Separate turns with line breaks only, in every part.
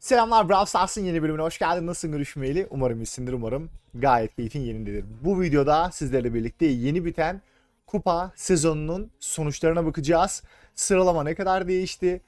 Selamlar Brawl Stars'ın yeni bölümüne hoş geldin. Nasılsın görüşmeyeli? Umarım iyisindir, umarım gayet keyfin yerindedir. Bu videoda sizlerle birlikte yeni biten kupa sezonunun sonuçlarına bakacağız. Sıralama ne kadar değişti?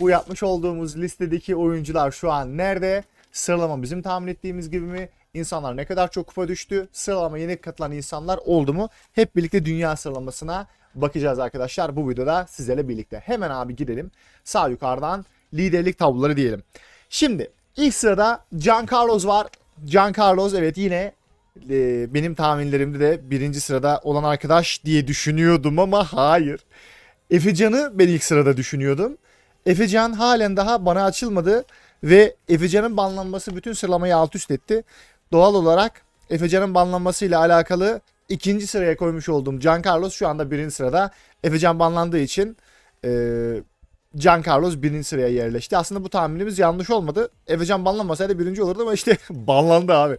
Bu yapmış olduğumuz listedeki oyuncular şu an nerede? Sıralama bizim tahmin ettiğimiz gibi mi? İnsanlar ne kadar çok kupa düştü? Sıralama yeni katılan insanlar oldu mu? Hep birlikte dünya sıralamasına bakacağız arkadaşlar bu videoda sizlerle birlikte. Hemen abi gidelim. Sağ yukarıdan liderlik tabloları diyelim. Şimdi ilk sırada Can Carlos var. Can Carlos evet yine e, benim tahminlerimde de birinci sırada olan arkadaş diye düşünüyordum ama hayır. Efecan'ı ben ilk sırada düşünüyordum. Efecan halen daha bana açılmadı ve Efecan'ın banlanması bütün sıralamayı alt üst etti. Doğal olarak Efecan'ın banlanmasıyla alakalı ikinci sıraya koymuş olduğum Can Carlos şu anda birinci sırada. Efecan banlandığı için e, Can Carlos birinci sıraya yerleşti. Aslında bu tahminimiz yanlış olmadı. Efecan banlanmasaydı birinci olurdu ama işte banlandı abi.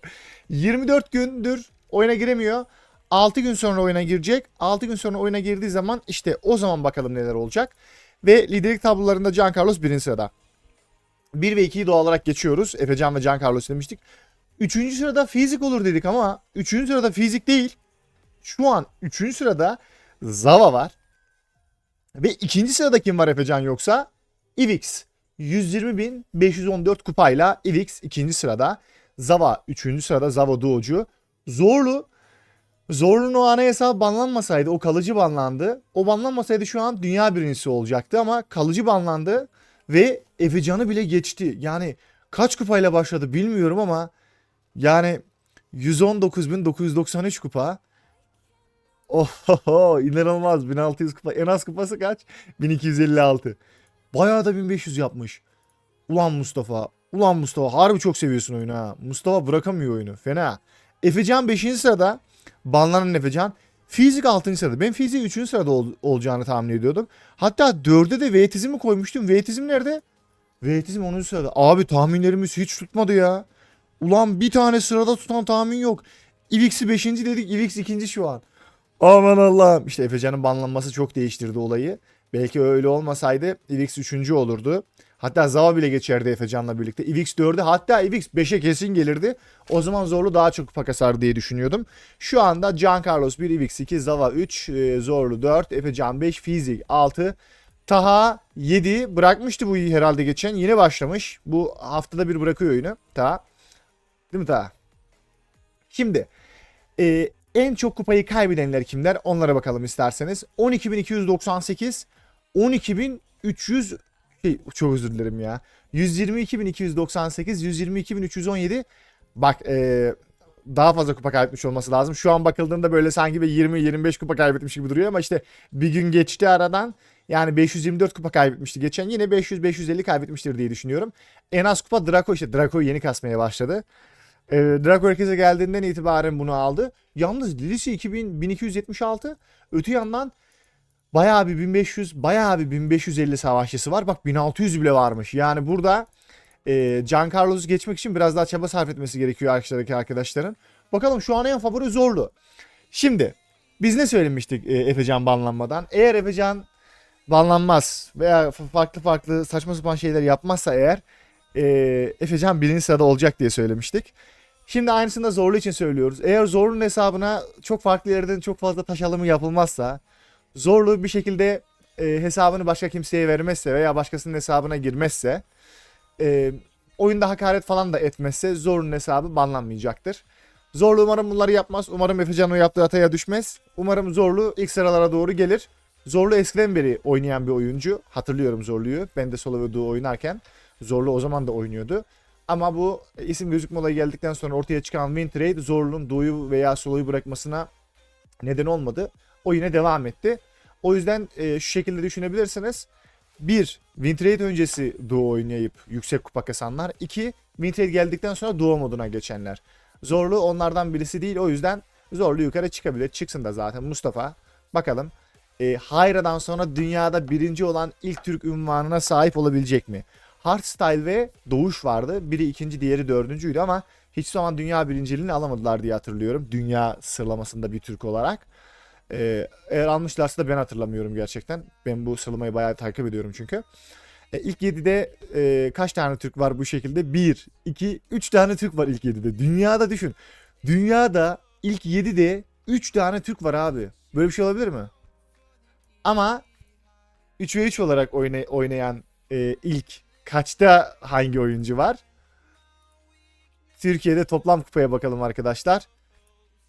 24 gündür oyuna giremiyor. 6 gün sonra oyuna girecek. 6 gün sonra oyuna girdiği zaman işte o zaman bakalım neler olacak. Ve liderlik tablolarında Can Carlos birinci sırada. 1 ve 2'yi doğal olarak geçiyoruz. Efecan ve Can Carlos demiştik. Üçüncü sırada fizik olur dedik ama üçüncü sırada fizik değil. Şu an üçüncü sırada Zava var. Ve ikinci sırada kim var Efecan yoksa? Ivix. 120.514 kupayla Ivix ikinci sırada. Zava üçüncü sırada Zava Duocu. Zorlu. Zorlu'nun o ana hesabı banlanmasaydı o kalıcı banlandı. O banlanmasaydı şu an dünya birincisi olacaktı ama kalıcı banlandı ve Efecan'ı bile geçti. Yani kaç kupayla başladı bilmiyorum ama yani 119.993 kupa. Oho inanılmaz 1600 kupa. En az kupası kaç? 1256. Bayağı da 1500 yapmış. Ulan Mustafa. Ulan Mustafa harbi çok seviyorsun oyunu ha. Mustafa bırakamıyor oyunu. Fena. Efecan 5. sırada. Banlanan Efecan. Fizik 6. sırada. Ben fiziği 3. sırada ol- olacağını tahmin ediyordum. Hatta 4'e de Veytizm'i koymuştum. Veytizm nerede? Veytizm 10. sırada. Abi tahminlerimiz hiç tutmadı ya. Ulan bir tane sırada tutan tahmin yok. Ivix'i 5. dedik. Ivix 2. şu an. Aman Allah'ım. İşte Efecan'ın banlanması çok değiştirdi olayı. Belki öyle olmasaydı Ivix 3. olurdu. Hatta Zava bile geçerdi Efecan'la birlikte. Ivix 4'e hatta Ivix 5'e kesin gelirdi. O zaman Zorlu daha çok kupa kasar diye düşünüyordum. Şu anda Can Carlos 1, Ivix 2, Zava 3, e, Zorlu 4, Efecan 5, Fizik 6, Taha 7 bırakmıştı bu herhalde geçen. Yine başlamış. Bu haftada bir bırakıyor oyunu. Taha. Değil mi Taha? Şimdi e, en çok kupayı kaybedenler kimler? Onlara bakalım isterseniz. 12.298, 12.300 şey, çok özür dilerim ya. 122.298, 122.317. Bak e, daha fazla kupa kaybetmiş olması lazım. Şu an bakıldığında böyle sanki bir 20-25 kupa kaybetmiş gibi duruyor ama işte bir gün geçti aradan. Yani 524 kupa kaybetmişti geçen. Yine 500-550 kaybetmiştir diye düşünüyorum. En az kupa Draco işte. Draco'yu yeni kasmaya başladı. E, Draco herkese geldiğinden itibaren bunu aldı. Yalnız Lilisi 2000, 1276. Öte yandan bayağı bir 1500, bayağı bir 1550 savaşçısı var. Bak 1600 bile varmış. Yani burada e, Can Carlos'u geçmek için biraz daha çaba sarf etmesi gerekiyor arkadaşlardaki arkadaşların. Bakalım şu an en favori Zorlu. Şimdi biz ne söylemiştik e, Efecan banlanmadan? Eğer Efecan banlanmaz veya farklı farklı saçma sapan şeyler yapmazsa eğer e, Efecan birinci sırada olacak diye söylemiştik. Şimdi aynısını da Zorlu için söylüyoruz. Eğer Zorlu'nun hesabına çok farklı yerden çok fazla taş alımı yapılmazsa Zorlu bir şekilde e, hesabını başka kimseye vermezse veya başkasının hesabına girmezse e, oyunda hakaret falan da etmezse Zorlu'nun hesabı banlanmayacaktır. Zorlu umarım bunları yapmaz. Umarım Efecan o yaptığı hataya düşmez. Umarım Zorlu ilk sıralara doğru gelir. Zorlu eskiden beri oynayan bir oyuncu. Hatırlıyorum Zorlu'yu. Ben de solo ve duo oynarken. Zorlu o zaman da oynuyordu. Ama bu isim gözükme olayı geldikten sonra ortaya çıkan win trade Zorlu'nun duo'yu veya solo'yu bırakmasına neden olmadı. O yine devam etti. O yüzden e, şu şekilde düşünebilirsiniz. Bir, win trade öncesi duo oynayıp yüksek kupa kasanlar. İki, win trade geldikten sonra duo moduna geçenler. Zorlu onlardan birisi değil. O yüzden Zorlu yukarı çıkabilir. Çıksın da zaten Mustafa. Bakalım e, Hayra'dan sonra dünyada birinci olan ilk Türk ünvanına sahip olabilecek mi? Hardstyle ve Doğuş vardı. Biri ikinci, diğeri dördüncüydü ama hiç zaman dünya birinciliğini alamadılar diye hatırlıyorum. Dünya sıralamasında bir Türk olarak. Ee, eğer almışlarsa da ben hatırlamıyorum gerçekten. Ben bu sıralamayı bayağı takip ediyorum çünkü. E, ilk 7'de e, kaç tane Türk var bu şekilde? 1, 2, 3 tane Türk var ilk 7'de. Dünyada düşün. Dünyada ilk 7'de 3 tane Türk var abi. Böyle bir şey olabilir mi? Ama 3 ve 3 olarak oyna- oynayan e, ilk kaçta hangi oyuncu var? Türkiye'de toplam kupaya bakalım arkadaşlar.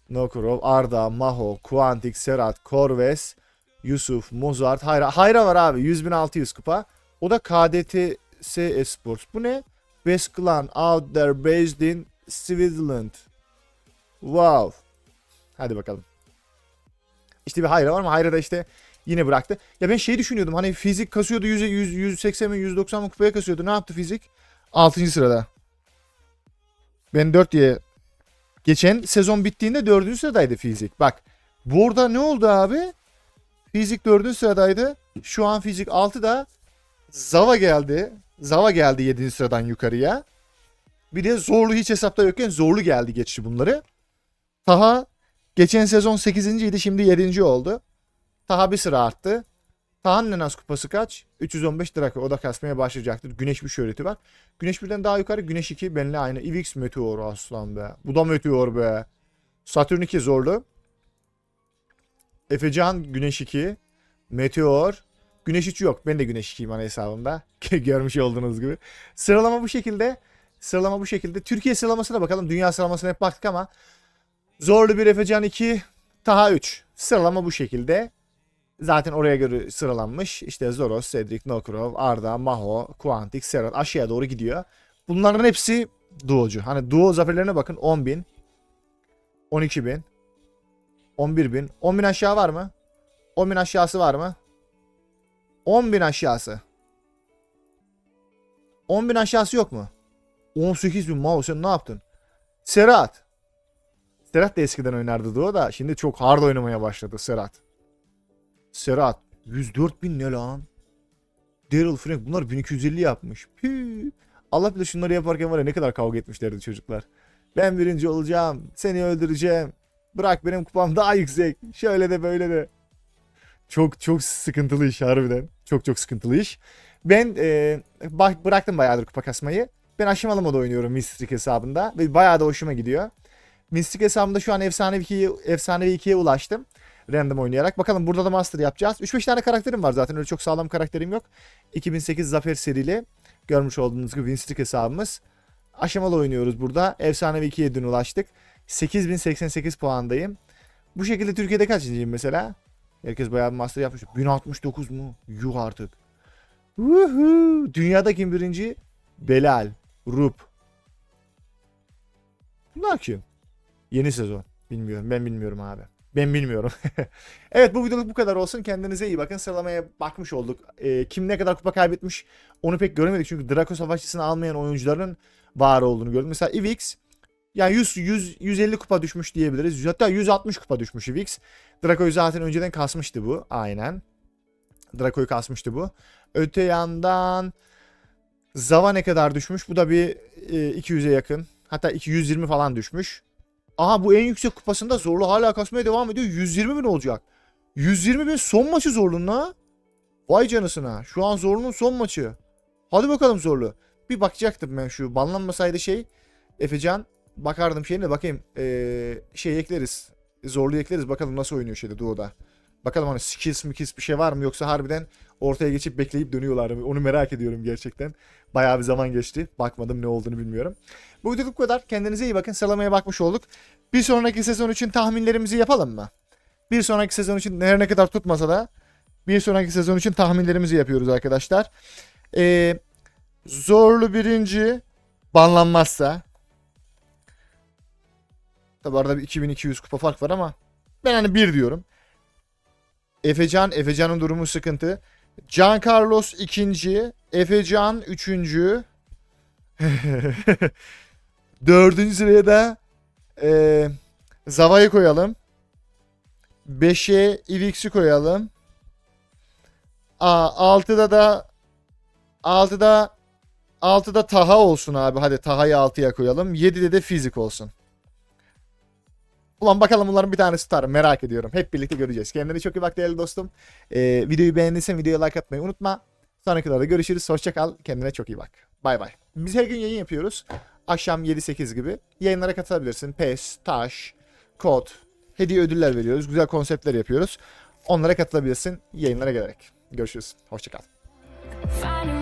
Nokurov, Arda, Maho, Kuantik, Serhat, Korves, Yusuf, Mozart, Hayra. Hayra var abi 100.600 kupa. O da KDTS Esports. Bu ne? Best Clan out there based in Switzerland. Wow. Hadi bakalım. İşte bir Hayra var ama Hayra da işte yine bıraktı. Ya ben şey düşünüyordum hani fizik kasıyordu 100, 100, 180 mi 190 mı kupaya kasıyordu. Ne yaptı fizik? 6. sırada. Ben 4 diye geçen sezon bittiğinde 4. sıradaydı fizik. Bak burada ne oldu abi? Fizik 4. sıradaydı. Şu an fizik 6'da. Zava geldi. Zava geldi 7. sıradan yukarıya. Bir de zorlu hiç hesapta yokken zorlu geldi geçti bunları. Taha geçen sezon 8. idi şimdi 7. oldu. Taha bir sıra arttı. Taha'nın en az kupası kaç? 315 Draco. O da kasmaya başlayacaktır. Güneş bir şöhreti var. Güneş birden daha yukarı. Güneş 2 benimle aynı. Ivix Meteor aslan be. Bu da Meteor be. Satürn 2 zorlu. Efecan Güneş 2. Meteor. Güneş 3 yok. Ben de Güneş 2'yim ana hesabımda. Görmüş olduğunuz gibi. Sıralama bu şekilde. Sıralama bu şekilde. Türkiye sıralamasına bakalım. Dünya sıralamasına hep baktık ama zorlu bir Efecan 2. Taha 3. Sıralama bu şekilde. Zaten oraya göre sıralanmış. İşte Zoros, Cedric, Nokrov, Arda, Maho, Quantic, Serhat aşağıya doğru gidiyor. Bunların hepsi duocu. Hani duo zaferlerine bakın 10.000, 12.000, 11.000. 10.000 aşağı var mı? 10.000 aşağısı var mı? 10.000 aşağısı. 10.000 aşağısı yok mu? 18.000 Mao sen ne yaptın? Serhat. Serhat da eskiden oynardı duo da şimdi çok hard oynamaya başladı Serhat. Serhat 104 bin ne lan? Daryl Frank bunlar 1250 yapmış. Püh. Allah bilir şunları yaparken var ya ne kadar kavga etmişlerdi çocuklar. Ben birinci olacağım. Seni öldüreceğim. Bırak benim kupam daha yüksek. Şöyle de böyle de. Çok çok sıkıntılı iş harbiden. Çok çok sıkıntılı iş. Ben e, bak, bıraktım bayağıdır kupa kasmayı. Ben aşamalı moda oynuyorum Mystic hesabında. Ve bayağı da hoşuma gidiyor. Mystic hesabımda şu an efsanevi 2'ye efsanevi 2'ye ulaştım random oynayarak. Bakalım burada da master yapacağız. 3-5 tane karakterim var zaten. Öyle çok sağlam karakterim yok. 2008 Zafer serili görmüş olduğunuz gibi Winstick hesabımız. Aşamalı oynuyoruz burada. Efsanevi 2'ye dün ulaştık. 8088 puandayım. Bu şekilde Türkiye'de kaçıncıyım mesela? Herkes bayağı bir master yapmış. 1069 mu? Yuh artık. Woohoo! Dünyada kim birinci? Belal. Rup. Bunlar kim? Yeni sezon. Bilmiyorum. Ben bilmiyorum abi. Ben bilmiyorum. evet bu videoluk bu kadar olsun. Kendinize iyi bakın. Sıralamaya bakmış olduk. Ee, kim ne kadar kupa kaybetmiş onu pek göremedik. Çünkü Draco Savaşçısını almayan oyuncuların var olduğunu gördüm. Mesela Ivix yani 100, 100 150 kupa düşmüş diyebiliriz. Hatta 160 kupa düşmüş Ivix. Draco'yu zaten önceden kasmıştı bu. Aynen. Draco'yu kasmıştı bu. Öte yandan Zava ne kadar düşmüş? Bu da bir e, 200'e yakın. Hatta 220 falan düşmüş. Aha bu en yüksek kupasında zorlu hala kasmaya devam ediyor. 120 bin olacak. 120 bin son maçı zorlunun ha. Vay canısına. Şu an zorlunun son maçı. Hadi bakalım zorlu. Bir bakacaktım ben şu banlanmasaydı şey. Efecan bakardım şeyine bakayım. Ee, şey ekleriz. Zorlu ekleriz. Bakalım nasıl oynuyor şeyde Doğu'da. Bakalım hani skills mikills bir şey var mı yoksa harbiden ortaya geçip bekleyip dönüyorlar mı? Onu merak ediyorum gerçekten. Bayağı bir zaman geçti. Bakmadım ne olduğunu bilmiyorum. Bu videoluk bu kadar. Kendinize iyi bakın. Sıralamaya bakmış olduk. Bir sonraki sezon için tahminlerimizi yapalım mı? Bir sonraki sezon için her ne kadar tutmasa da bir sonraki sezon için tahminlerimizi yapıyoruz arkadaşlar. Ee, zorlu birinci banlanmazsa Tabi arada bir 2200 kupa fark var ama ben hani bir diyorum. Efecan, Efecan'ın durumu sıkıntı. Can Carlos ikinci, Efecan üçüncü. Dördüncü sıraya da e, Zava'yı koyalım. Beşe Ivix'i koyalım. Aa, altıda da altıda altıda Taha olsun abi. Hadi Taha'yı altıya koyalım. Yedide de fizik olsun. Ulan bakalım bunların bir tanesi tutar. Merak ediyorum. Hep birlikte göreceğiz. Kendine çok iyi bak değerli dostum. Ee, videoyu beğendiysen videoya like atmayı unutma. Sonraki videoda görüşürüz. Hoşça kal. Kendine çok iyi bak. Bay bay. Biz her gün yayın yapıyoruz. Akşam 7-8 gibi. Yayınlara katılabilirsin. PES, Taş, Kod, hediye ödüller veriyoruz. Güzel konseptler yapıyoruz. Onlara katılabilirsin yayınlara gelerek. Görüşürüz. Hoşça kal.
Find